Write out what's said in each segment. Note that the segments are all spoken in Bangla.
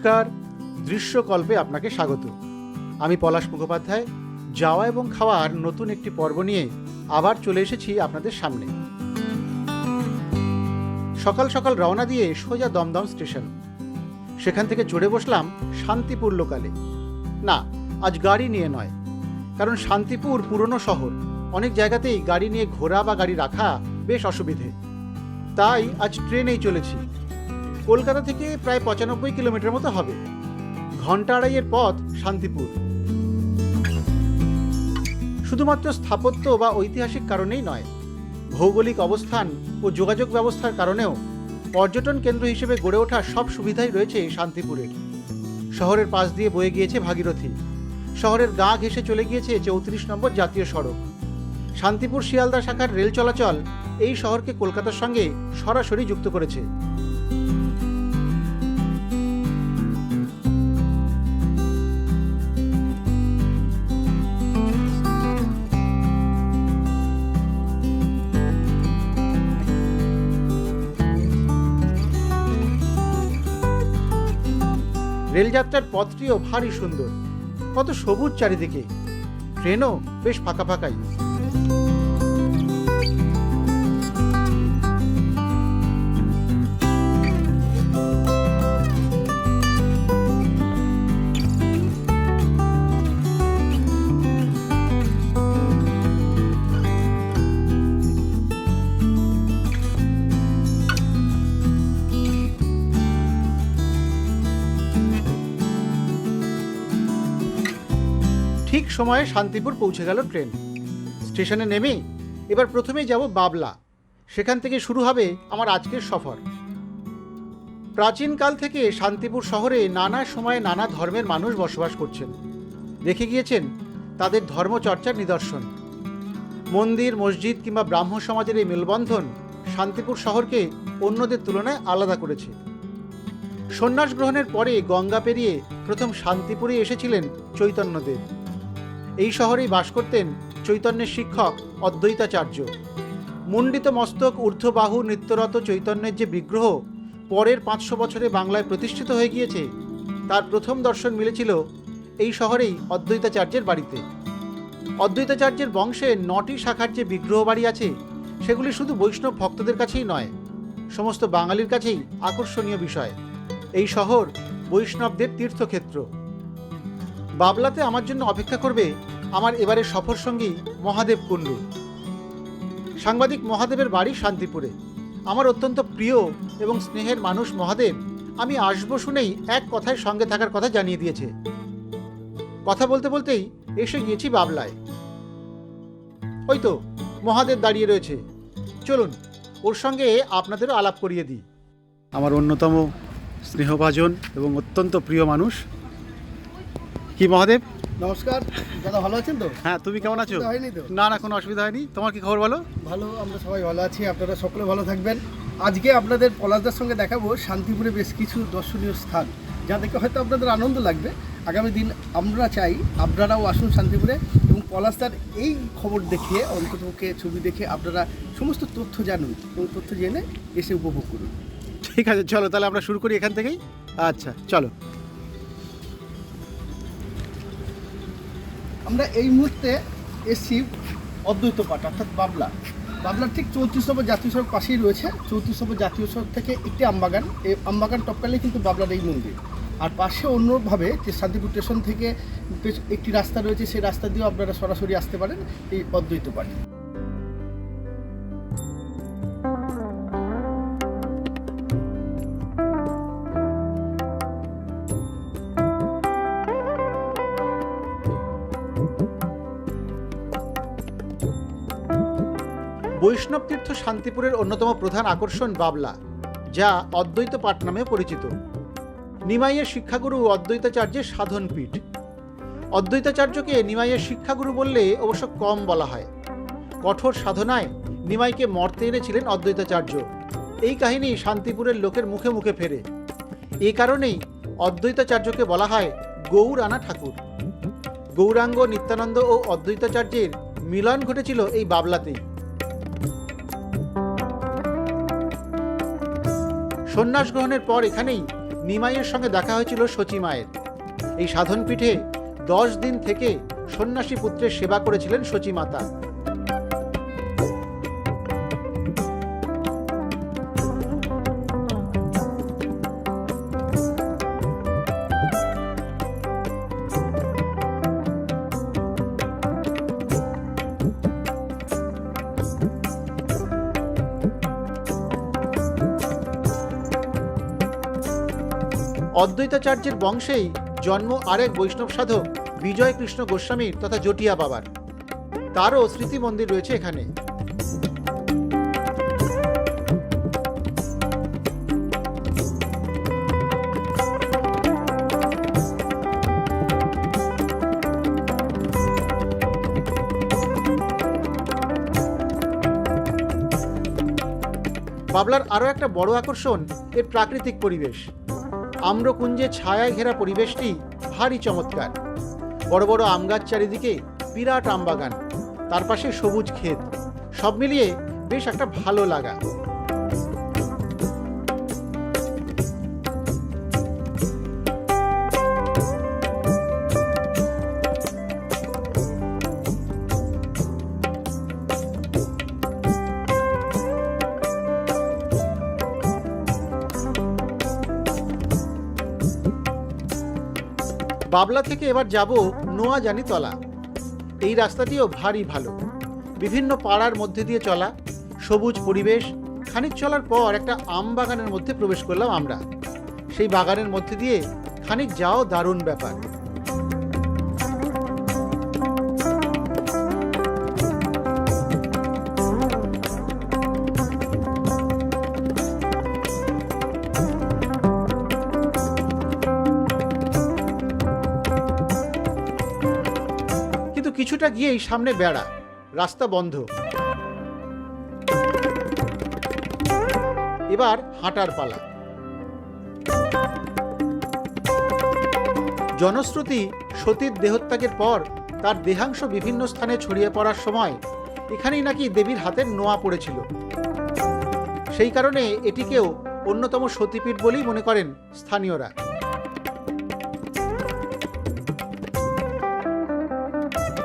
নমস্কার, দৃশ্যকল্পে আপনাকে স্বাগত। আমি পলাশ মুখোপাধ্যায়, যাওয়া এবং খাওয়ার নতুন একটি পর্ব নিয়ে আবার চলে এসেছি আপনাদের সামনে। সকাল সকাল রওনা দিয়ে সোজা দমদম স্টেশন। সেখান থেকে চড়ে বসলাম শান্তিপুর লোকালে। না, আজ গাড়ি নিয়ে নয়, কারণ শান্তিপুর পুরনো শহর। অনেক জায়গাতেই গাড়ি নিয়ে ঘোরা বা গাড়ি রাখা বেশ অসুবিধে। তাই আজ ট্রেনেই চলেছি। কলকাতা থেকে প্রায় পঁচানব্বই কিলোমিটার মতো হবে। ঘণ্টা আড়াইয়ের পথ শান্তিপুর। শুধুমাত্র স্থাপত্য বা ঐতিহাসিক কারণেই নয়, ভৌগোলিক অবস্থান ও যোগাযোগ ব্যবস্থার কারণেও পর্যটন কেন্দ্র হিসেবে গড়ে ওঠা সব সুবিধাই রয়েছে শান্তিপুরের শহরের পাশ দিয়ে বয়ে গিয়েছে ভাগীরথী। শহরের গা ঘেঁষে চলে গিয়েছে চৌত্রিশ নম্বর জাতীয় সড়ক। শান্তিপুর শিয়ালদা শাখার রেল চলাচল এই শহরকে কলকাতার সঙ্গে সরাসরি যুক্ত করেছে। রেলযাত্রার পথটিও ভারী সুন্দর। কত সবুজ চারিদিকে। ট্রেনও বেশ ফাঁকা ফাঁকাই। ঠিক সময়ে শান্তিপুর পৌঁছে গেল ট্রেন। স্টেশনে নেমে এবার প্রথমেই যাব বাবলা। সেখান থেকে শুরু হবে আমার আজকের সফর। প্রাচীনকাল থেকে শান্তিপুর শহরে নানা সময়ে নানা ধর্মের মানুষ বসবাস করছেন। দেখে গিয়েছেন তাদের ধর্মচর্চার নিদর্শন। মন্দির, মসজিদ কিংবা ব্রাহ্ম সমাজের এই মেলবন্ধন শান্তিপুর শহরকে অন্যদের তুলনায় আলাদা করেছে। সন্ন্যাস গ্রহণের পরে গঙ্গা পেরিয়ে প্রথম শান্তিপুরে এসেছিলেন চৈতন্যদেব। এই শহরেই বাস করতেন চৈতন্যের শিক্ষক অদ্বৈতাচার্য। মুণ্ডিত মস্তক ঊর্ধ্ববাহু নৃত্যরত চৈতন্যের যে বিগ্রহ পরের পাঁচশো বছরে বাংলায় প্রতিষ্ঠিত হয়ে গিয়েছে, তার প্রথম দর্শন মিলেছিল এই শহরেই অদ্বৈতাচার্যের বাড়িতে। অদ্বৈতাচার্যের বংশে নটি শাখার যে বিগ্রহ বাড়ি আছে, সেগুলি শুধু বৈষ্ণব ভক্তদের কাছেই নয়, সমস্ত বাঙালির কাছেই আকর্ষণীয় বিষয়। এই শহর বৈষ্ণবদের তীর্থক্ষেত্র। বাবলাতে আমার জন্য অপেক্ষা করবে আমার এবারের সফর সঙ্গী মহাদেব কুণ্ডু। সাংবাদিক মহাদেবের বাড়ি শান্তিপুরে। আমার অত্যন্ত প্রিয় এবং স্নেহের মানুষ মহাদেব আমি আসব শুনেই এক কথায় সঙ্গে থাকার কথা জানিয়ে দিয়েছে। কথা বলতে বলতেই এসে গিয়েছি বাবলায়। ওই তো, মহাদেব দাঁড়িয়ে রয়েছে। চলুন, ওর সঙ্গে আপনাদেরও আলাপ করিয়ে দিই। আমার অন্যতম স্নেহভাজন এবং অত্যন্ত প্রিয় মানুষ কি মহাদেব? নমস্কার দাদা ভালো আছেন তো? হ্যাঁ তুমি কেমন আছো? হয়নি তো? না না কোনো অসুবিধা হয়নি। তোমার কি খবর বলো? ভালো আমরা সবাই ভালো আছি আপনারা সকলে ভালো থাকবেন। আজকে আপনাদের পলাশদার সঙ্গে দেখাবো শান্তিপুরে বেশ কিছু দর্শনীয় স্থান যা দেখে হয়তো আপনাদের আনন্দ লাগবে। আগামী দিন আমরা চাই আপনারাও আসুন শান্তিপুরে এবং পলাশদার এই খবর দেখিয়ে অন্ততপক্ষে ছবি দেখে আপনারা সমস্ত তথ্য জানুন এবং তথ্য জেনে এসে উপভোগ করুন। ঠিক আছে চলো তাহলে আমরা শুরু করি এখান থেকেই। আচ্ছা চলো। আমরা এই মুহূর্তে এসছি অদ্বৈত পাট অর্থাৎ বাবলা। বাবলার ঠিক চৌত্রিশ নম্বর জাতীয় সড়ক পাশেই রয়েছে। চৌত্রিশ নম্বর জাতীয় সড়ক থেকে একটি আমবাগান। এই আমবাগান টপকালে কিন্তু বাবলার এই মন্দির। আর পাশে অন্যভাবে যে শান্তিপুর স্টেশন থেকে একটি রাস্তা রয়েছে, সেই রাস্তা দিয়েও আপনারা সরাসরি আসতে পারেন এই অদ্বৈত পাঠ। বৈষ্ণব তীর্থ শান্তিপুরের অন্যতম প্রধান আকর্ষণ বাবলা, যা অদ্বৈত পাঠ নামে পরিচিত। নিমাইয়ের শিক্ষাগুরু অদ্বৈতাচার্যের সাধন পীঠ অদ্বৈতাচার্যকে নিমাইয়ের শিক্ষাগুরু বললে অবশ্য কম বলা হয়। কঠোর সাধনায় নিমাইকে মর্তে এনেছিলেন অদ্বৈতাচার্য। এই কাহিনী শান্তিপুরের লোকের মুখে মুখে ফেরে। এই কারণেই অদ্বৈতাচার্যকে বলা হয় গৌর আনা ঠাকুর। গৌরাঙ্গ নিত্যানন্দ ও অদ্বৈতাচার্যের মিলন ঘটেছিল এই বাবলাতেই। সন্ন্যাস গ্রহণের পর এখানেই নিমাইয়ের সঙ্গে দেখা হয়েছিল সচী মায়ের। এই সাধনপীঠে দশ দিন থেকে সন্ন্যাসী পুত্রের সেবা করেছিলেন শচী অদ্বৈতাচার্যের বংশেই জন্ম আরেক বৈষ্ণব সাধক বিজয় কৃষ্ণ গোস্বামীর তথা জটিয়া বাবার। তারও স্মৃতি মন্দির রয়েছে এখানে। বাবলার আরও একটা বড় আকর্ষণ এর প্রাকৃতিক পরিবেশ। আম্রকুঞ্জে ছায়ায় ঘেরা পরিবেশটি ভারী চমৎকার। বড় বড় আম গাছ চারিদিকে বিরাট আমবাগান। তার পাশে সবুজ ক্ষেত। সব মিলিয়ে বেশ একটা ভালো লাগা। বাবলা থেকে এবার যাব নোয়া তলা। এই রাস্তাটিও ভারী ভালো। বিভিন্ন পাড়ার মধ্যে দিয়ে চলা, সবুজ পরিবেশ, খানিক চলার পর একটা আম বাগানের মধ্যে প্রবেশ করলাম আমরা। সেই বাগানের মধ্যে দিয়ে খানিক যাও দারুণ ব্যাপার। কিছুটা গিয়েই সামনে বেড়া। রাস্তা বন্ধ। এবার হাঁটার পালা। জনশ্রুতি সতীর দেহত্যাগের পর তার দেহাংশ বিভিন্ন স্থানে ছড়িয়ে পড়ার সময় এখানেই নাকি দেবীর হাতের নোয়া পড়েছিল। সেই কারণে এটিকেও অন্যতম সতীপীঠ বলেই মনে করেন স্থানীয়রা।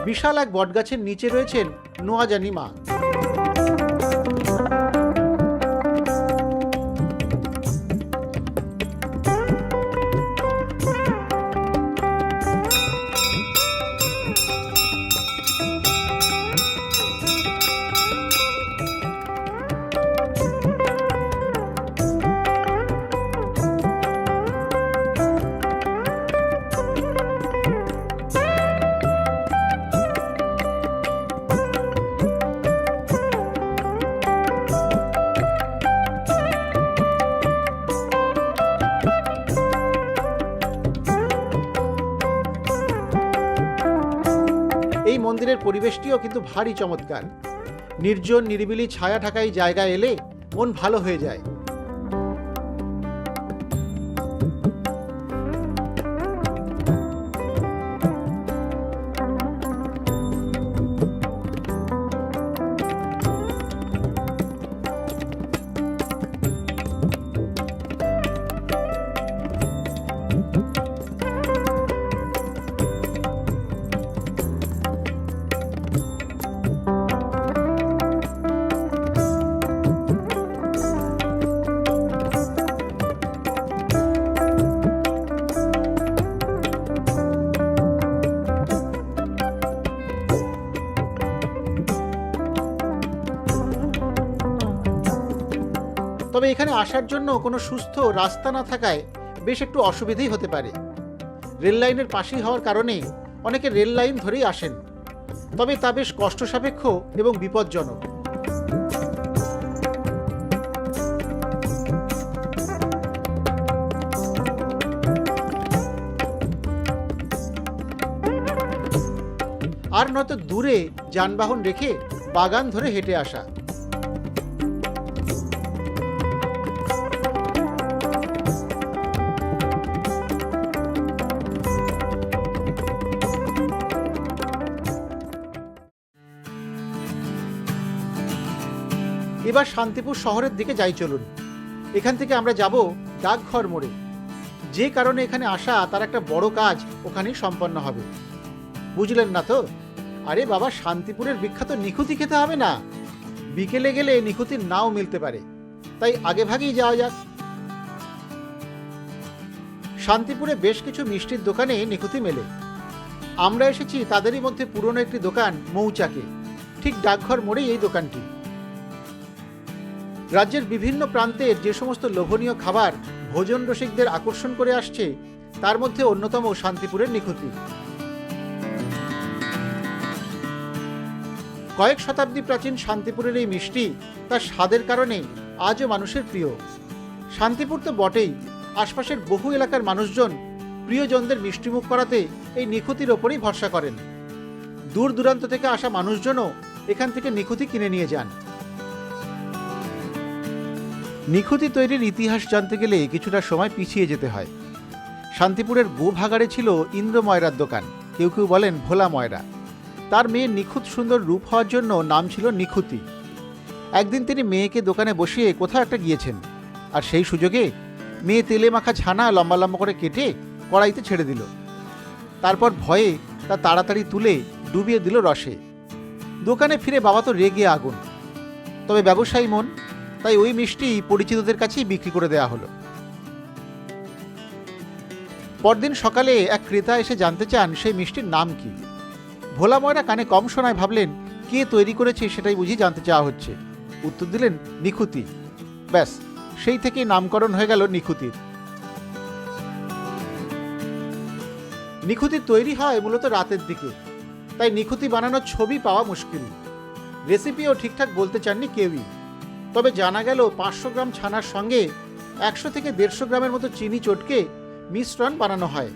বিশাল এক বটগাছের নিচে রয়েছেন নোয়াজানি মা পরিবেশটিও কিন্তু ভারী চমৎকার। নির্জন নিরিবিলি ছায়া ঢাকাই জায়গায় এলে মন ভালো হয়ে যায়। এখানে আসার জন্য কোনো সুস্থ রাস্তা না থাকায় বেশ একটু অসুবিধেই হতে পারে। রেল লাইনের পাশেই হওয়ার কারণে অনেকে রেল লাইন ধরেই আসেন। তবে তা বেশ কষ্ট সাপেক্ষ এবং বিপজ্জনক। আর নয়তো দূরে যানবাহন রেখে বাগান ধরে হেঁটে আসা। এবার শান্তিপুর শহরের দিকে যাই চলুন। এখান থেকে আমরা যাব ডাকঘর মোড়ে। যে কারণে এখানে আসা তার একটা বড় কাজ ওখানেই সম্পন্ন হবে। বুঝলেন না তো? আরে বাবা, শান্তিপুরের বিখ্যাত নিখুতি খেতে হবে না? বিকেলে গেলে নিখুতির নাও মিলতে পারে। তাই আগে ভাগেই যাওয়া যাক। শান্তিপুরে বেশ কিছু মিষ্টির দোকানে নিখুতি মেলে। আমরা এসেছি তাদেরই মধ্যে পুরনো একটি দোকান মৌচাকে। ঠিক ডাকঘর মোড়েই এই দোকানটি। রাজ্যের বিভিন্ন প্রান্তের যে সমস্ত লোভনীয় খাবার ভোজন রসিকদের আকর্ষণ করে আসছে, তার মধ্যে অন্যতম শান্তিপুরের নিখুতি কয়েক শতাব্দী প্রাচীন শান্তিপুরের এই মিষ্টি তার স্বাদের কারণে আজও মানুষের প্রিয়। শান্তিপুর তো বটেই, আশপাশের বহু এলাকার মানুষজন প্রিয়জনদের মিষ্টিমুখ করাতে এই নিখুতির ওপরেই ভরসা করেন। দূর দূরান্ত থেকে আসা মানুষজনও এখান থেকে নিখুতি কিনে নিয়ে যান। নিখুতি তৈরির ইতিহাস জানতে গেলে কিছুটা সময় পিছিয়ে যেতে হয়। শান্তিপুরের গোভাগাড়ে ছিল ইন্দ্র ময়রার দোকান। কেউ কেউ বলেন ভোলা ময়রা। তার মেয়ের নিখুঁত সুন্দর রূপ হওয়ার জন্য নাম ছিল নিখুতি। একদিন তিনি মেয়েকে দোকানে বসিয়ে কোথাও একটা গিয়েছেন। আর সেই সুযোগে মেয়ে তেলে মাখা ছানা লম্বা লম্বা করে কেটে কড়াইতে ছেড়ে দিল। তারপর ভয়ে তা তাড়াতাড়ি তুলে ডুবিয়ে দিল রসে। দোকানে ফিরে বাবা তো রেগে আগুন। তবে ব্যবসায়ী মন তাই ওই মিষ্টি পরিচিতদের কাছেই বিক্রি করে দেওয়া হলো। পরদিন সকালে এক ক্রেতা এসে জানতে চান সেই মিষ্টির নাম কি। ভোলা ময়রা কানে কম শোনায় ভাবলেন, কে তৈরি করেছে সেটাই বুঝি জানতে চাওয়া হচ্ছে। উত্তর দিলেন, নিখুতি। ব্যাস, সেই থেকেই নামকরণ হয়ে গেল নিখুতির। নিখুতি তৈরি হয় মূলত রাতের দিকে, তাই নিখুতি বানানোর ছবি পাওয়া মুশকিল। রেসিপিও ঠিকঠাক বলতে চাননি কেউই। তবে জানা গেল পাঁচশো গ্রাম ছানার সঙ্গে একশো থেকে দেড়শো গ্রামের মতো চিনি চটকে মিশ্রণ বানানো হয়।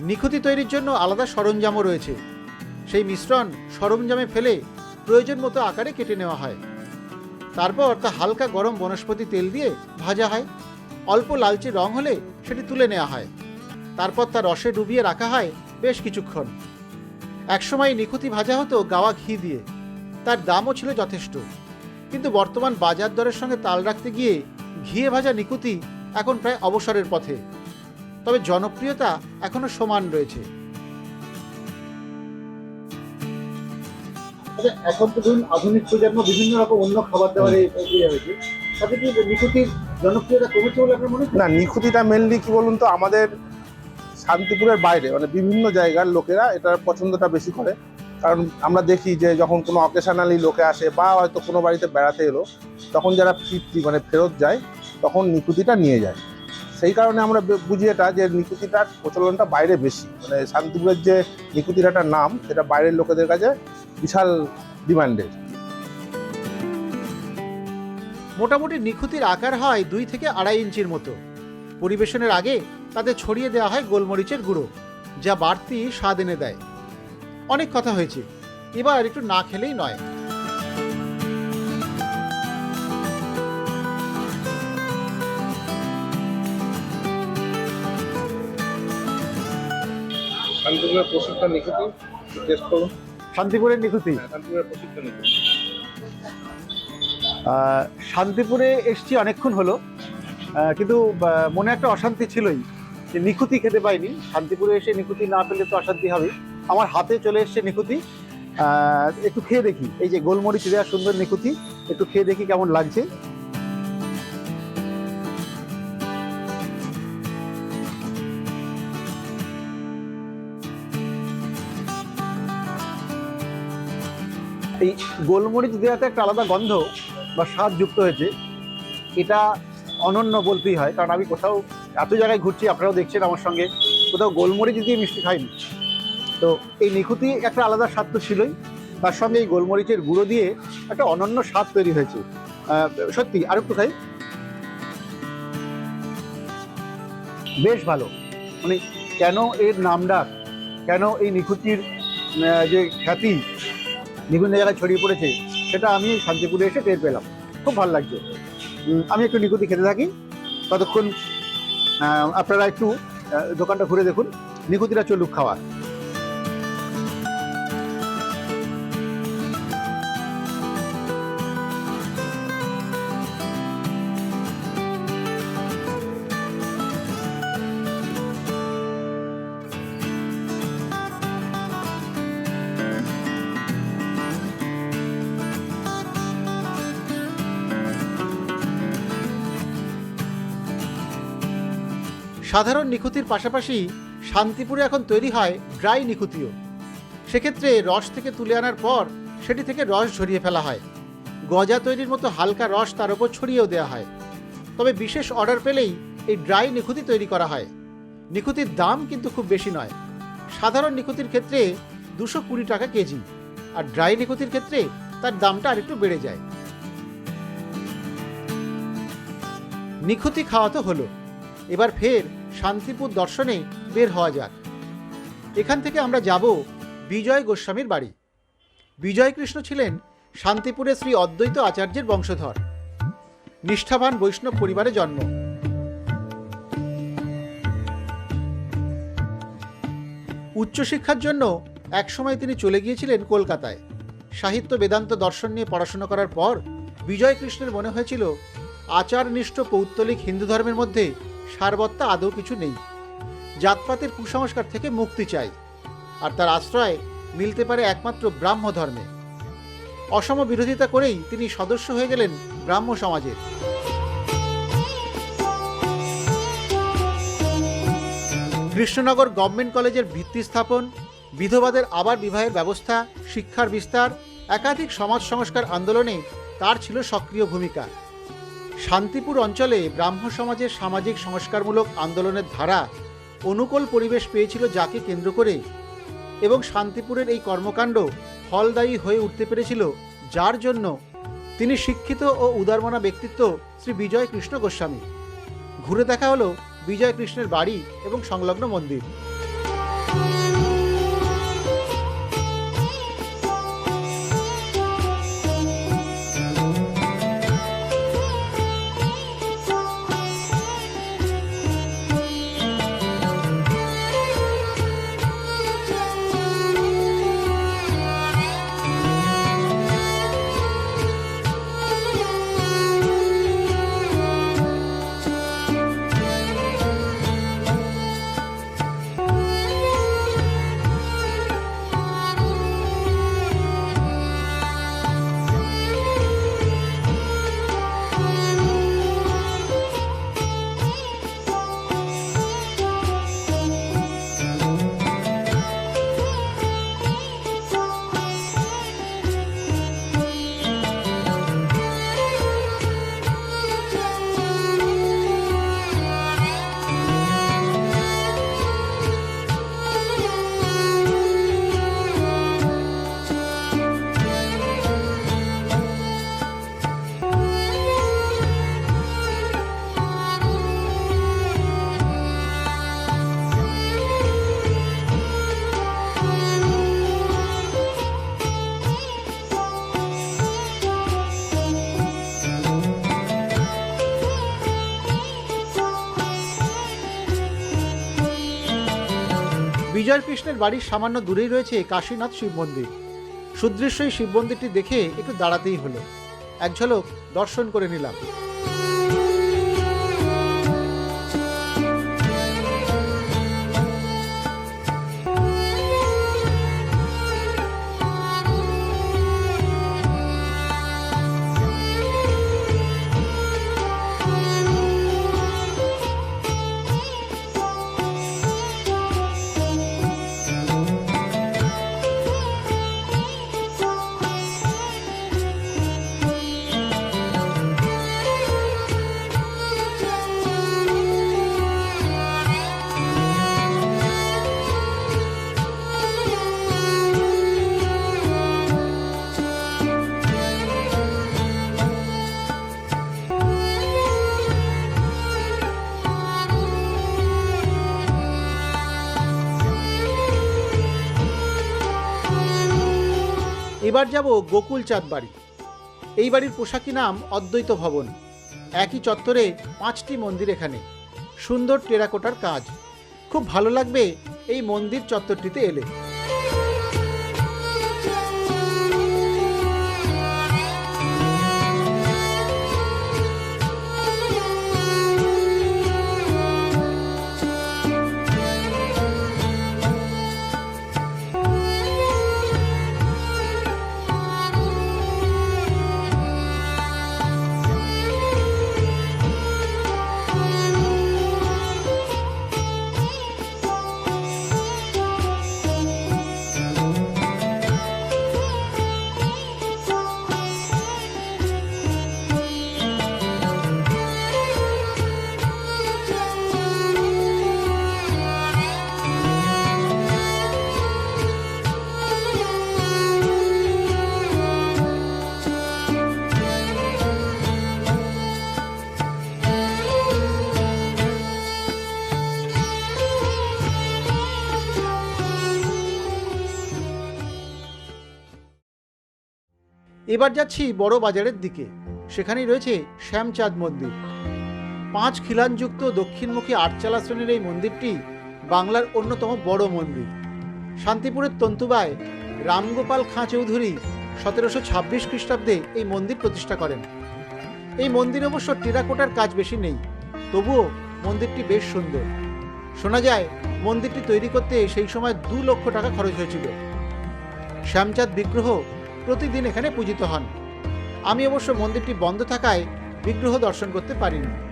নিখুতি তৈরির জন্য আলাদা সরঞ্জামও রয়েছে। সেই মিশ্রণ সরঞ্জামে ফেলে প্রয়োজন মতো আকারে কেটে নেওয়া হয়। তারপর তা হালকা গরম বনস্পতি তেল দিয়ে ভাজা হয়। অল্প লালচে রং হলে সেটি তুলে নেওয়া হয়। তারপর তা রসে ডুবিয়ে রাখা হয় বেশ কিছুক্ষণ। একসময় নিখুতি ভাজা হতো গাওয়া ঘি দিয়ে। তার দামও ছিল যথেষ্ট। কিন্তু বর্তমান বাজার দরের সঙ্গে তাল রাখতে গিয়ে ঘিয়ে ভাজা নিকুতি এখন প্রায় অবসরের পথে। তবে জনপ্রিয়তা এখনও সমান রয়েছে। আচ্ছা, এখন তো ধরুন আধুনিক প্রজন্ম বিভিন্ন রকম অন্য খাবার দাবারে এগিয়ে হয়েছে। তাতে কি নিকুতির জনপ্রিয়তা কমেছে বলে আপনার মনে হয়? না নিখুতিটা মেনলি কি বলুন তো আমাদের শান্তিপুরের বাইরে মানে বিভিন্ন জায়গার লোকেরা এটার পছন্দটা বেশি করে। কারণ আমরা দেখি যে যখন কোনো অকেশনালি লোকে আসে বা হয়তো কোনো বাড়িতে বেড়াতে এলো, তখন যারা ফিরতি মানে ফেরত যায়, তখন নিকুতিটা নিয়ে যায়। সেই কারণে আমরা বুঝি এটা যে নিকুতিটার প্রচলনটা বাইরে বেশি। মানে শান্তিপুরের যে নিকুতির একটা নাম, সেটা বাইরের লোকেদের কাছে বিশাল ডিমান্ডের। মোটামুটি নিখুতির আকার হয় দুই থেকে আড়াই ইঞ্চির মতো। পরিবেশনের আগে তাতে ছড়িয়ে দেওয়া হয় গোলমরিচের গুঁড়ো, যা বাড়তি স্বাদ এনে দেয়। অনেক কথা হয়েছে। এবার একটু না খেলেই নয়। শান্তিপুরের প্রসিদ্ধ নিকুতি টেস্ট করুন শান্তিপুরের নিখুতি শান্তিপুরের প্রসিদ্ধ নিকুতি। শান্তিপুরে এসছি অনেকক্ষণ হলো। কিন্তু মনে একটা অশান্তি ছিলই যে নিখুতি খেতে পাইনি। শান্তিপুরে এসে নিখুতি না পেলে তো অশান্তি হবে আমার হাতে চলে এসছে আহ, একটু খেয়ে দেখি। এই যে গোলমরিচ দেওয়া সুন্দর নিখুতি একটু খেয়ে দেখি কেমন লাগছে। এই গোলমরিচ দেওয়াতে একটা আলাদা গন্ধ বা স্বাদ যুক্ত হয়েছে। এটা অনন্য বলতেই হয় কারণ আমি কোথাও এত জায়গায় ঘুরছি আপনারাও দেখছেন আমার সঙ্গে। কোথাও গোলমরিচ দিয়ে মিষ্টি খাইনি। তো এই নিখুতি একটা আলাদা স্বাদ তো ছিলই। তার সঙ্গে এই গোলমরিচের গুঁড়ো দিয়ে একটা অনন্য স্বাদ তৈরি হয়েছে। সত্যি, আর একটু খাই। বেশ ভালো। মানে কেন এর নাম ডাক কেন এই নিখুতির যে খ্যাতি বিভিন্ন জায়গায় ছড়িয়ে পড়েছে, সেটা আমি শান্তিপুরে এসে টের পেলাম। খুব ভালো লাগছে। আমি একটু নিকুতি খেতে থাকি। ততক্ষণ আপনারা একটু দোকানটা ঘুরে দেখুন। নিকুতিরা চলুক খাওয়া সাধারণ নিখুতির পাশাপাশি শান্তিপুরে এখন তৈরি হয় ড্রাই নিখুতিও। সেক্ষেত্রে রস থেকে তুলে আনার পর সেটি থেকে রস ঝরিয়ে ফেলা হয়। গজা তৈরির মতো হালকা রস তার উপর ছড়িয়েও দেওয়া হয়। তবে বিশেষ অর্ডার পেলেই এই ড্রাই নিখুতি তৈরি করা হয়। নিখুতির দাম কিন্তু খুব বেশি নয়। সাধারণ নিখুতির ক্ষেত্রে দুশো কুড়ি টাকা কেজি আর ড্রাই নিখুতির ক্ষেত্রে তার দামটা আরেকটু বেড়ে যায়। নিখুতি খাওয়া তো হলো। এবার ফের শান্তিপুর দর্শনে বের হওয়া যাক। এখান থেকে আমরা যাব বিজয় গোস্বামীর বাড়ি। বিজয় কৃষ্ণ ছিলেন শান্তিপুরে শ্রী অদ্বৈত আচার্যের বংশধর। নিষ্ঠাবান বৈষ্ণব পরিবারে জন্ম। উচ্চশিক্ষার জন্য একসময় তিনি চলে গিয়েছিলেন কলকাতায়। সাহিত্য বেদান্ত দর্শন নিয়ে পড়াশোনা করার পর বিজয় কৃষ্ণের মনে হয়েছিল, আচারনিষ্ঠ পৌত্তলিক হিন্দু ধর্মের মধ্যে সারবত্তা আদৌ কিছু নেই। জাতপাতের কুসংস্কার থেকে মুক্তি চাই। আর তার আশ্রয় মিলতে পারে একমাত্র ব্রাহ্ম ধর্মে। অসম বিরোধিতা করেই তিনি সদস্য হয়ে গেলেন ব্রাহ্ম সমাজের কৃষ্ণনগর গভর্নমেন্ট কলেজের ভিত্তি স্থাপন, বিধবাদের আবার বিবাহের ব্যবস্থা, শিক্ষার বিস্তার, একাধিক সমাজ সংস্কার আন্দোলনে তার ছিল সক্রিয় ভূমিকা। শান্তিপুর অঞ্চলে ব্রাহ্ম সমাজের সামাজিক সংস্কারমূলক আন্দোলনের ধারা অনুকূল পরিবেশ পেয়েছিল যাকে কেন্দ্র করে এবং শান্তিপুরের এই কর্মকাণ্ড ফলদায়ী হয়ে উঠতে পেরেছিল, যার জন্য তিনি শিক্ষিত ও উদারমনা ব্যক্তিত্ব শ্রী বিজয় কৃষ্ণ গোস্বামী। ঘুরে দেখা হলো বিজয় কৃষ্ণের বাড়ি এবং সংলগ্ন মন্দির। বিজয় কৃষ্ণের বাড়ির সামান্য দূরেই রয়েছে কাশীনাথ শিব মন্দির। সুদৃশ্য এই শিব মন্দিরটি দেখে একটু দাঁড়াতেই হলো। এক ঝলক দর্শন করে নিলাম। এবার যাব গোকুল চাঁদ বাড়ি। এই বাড়ির পোশাকি নাম অদ্বৈত ভবন। একই চত্বরে পাঁচটি মন্দির এখানে। সুন্দর টেরাকোটার কাজ। খুব ভালো লাগবে এই মন্দির চত্বরটিতে এলে। এবার যাচ্ছি বড় বাজারের দিকে। সেখানেই রয়েছে শ্যামচাঁদ মন্দির। পাঁচ খিলানযুক্ত দক্ষিণমুখী আটচালা শ্রেণির এই মন্দিরটি বাংলার অন্যতম বড় মন্দির। শান্তিপুরের তন্তুবায় রামগোপাল খাঁ চৌধুরী সতেরোশো ছাব্বিশ খ্রিস্টাব্দে এই মন্দির প্রতিষ্ঠা করেন। এই মন্দির অবশ্য টেরাকোটার কাজ বেশি নেই, তবুও মন্দিরটি বেশ সুন্দর। শোনা যায়, মন্দিরটি তৈরি করতে সেই সময় দু লক্ষ টাকা খরচ হয়েছিল। শ্যামচাঁদ বিগ্রহ প্রতিদিন এখানে পূজিত হন। আমি অবশ্য মন্দিরটি বন্ধ থাকায় বিগ্রহ দর্শন করতে পারিনি।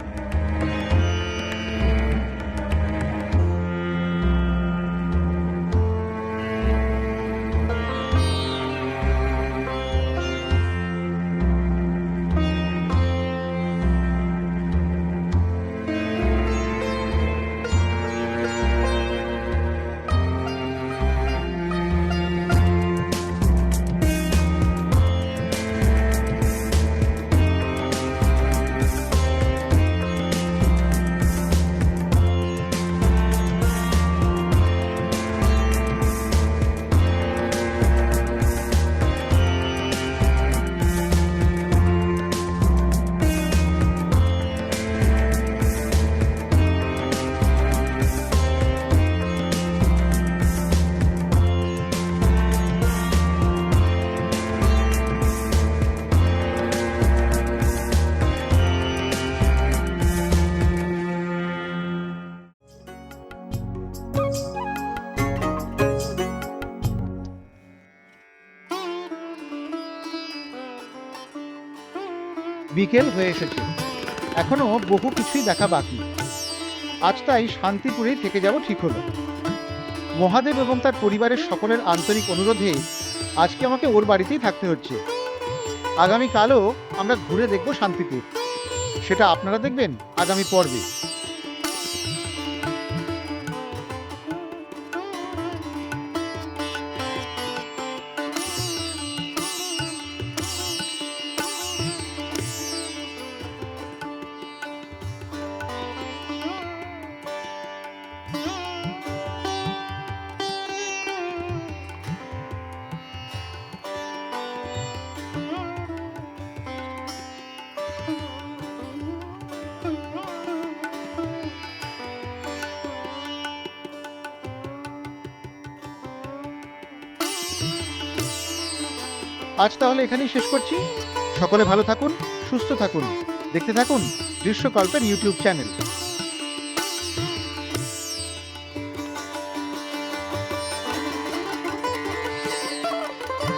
বিকেল হয়ে এসেছে। এখনও বহু কিছুই দেখা বাকি। আজ তাই শান্তিপুরেই থেকে যাব ঠিক হলো। মহাদেব এবং তার পরিবারের সকলের আন্তরিক অনুরোধে আজকে আমাকে ওর বাড়িতেই থাকতে হচ্ছে। আগামীকালও আমরা ঘুরে দেখব শান্তিপুর। সেটা আপনারা দেখবেন আগামী পর্বে। আজ তাহলে এখানেই শেষ করছি। সকলে ভালো থাকুন, সুস্থ থাকুন। দেখতে থাকুন দৃশ্যকল্পের ইউটিউব চ্যানেল।